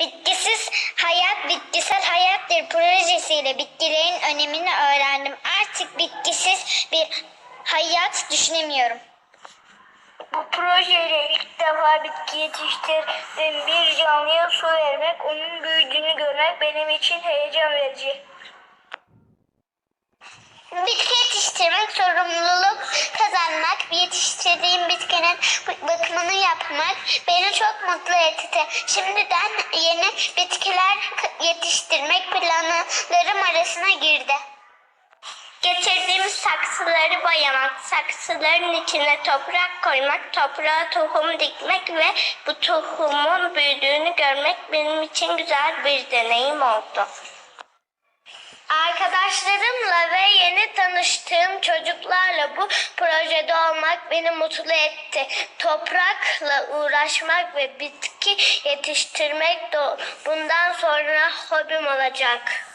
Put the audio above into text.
Bitkisiz hayat bitkisel hayattır projesiyle bitkilerin önemini öğrendim. Artık bitkisiz bir hayat düşünemiyorum. Bu projeyle ilk defa bitki yetiştirdim. Bir canlıya su vermek, onun büyüdüğünü görmek benim için heyecan verici. Bitki yetiştirmek, sorumluluk kazanmak, yetiştirdiğim bitkinin bakımını yapmak beni çok mutlu etti. Şimdiden yeni bitkiler yetiştirmek planlarım arasına girdi. Getirdiğim saksıları boyamak, saksıların içine toprak koymak, toprağa tohum dikmek ve bu tohumun büyüdüğünü görmek benim için güzel bir deneyim oldu. Arkadaşlarımla ve yeni tanıştığım çocuklarla bu projede olmak beni mutlu etti. Toprakla uğraşmak ve bitki yetiştirmek de bundan sonra hobim olacak.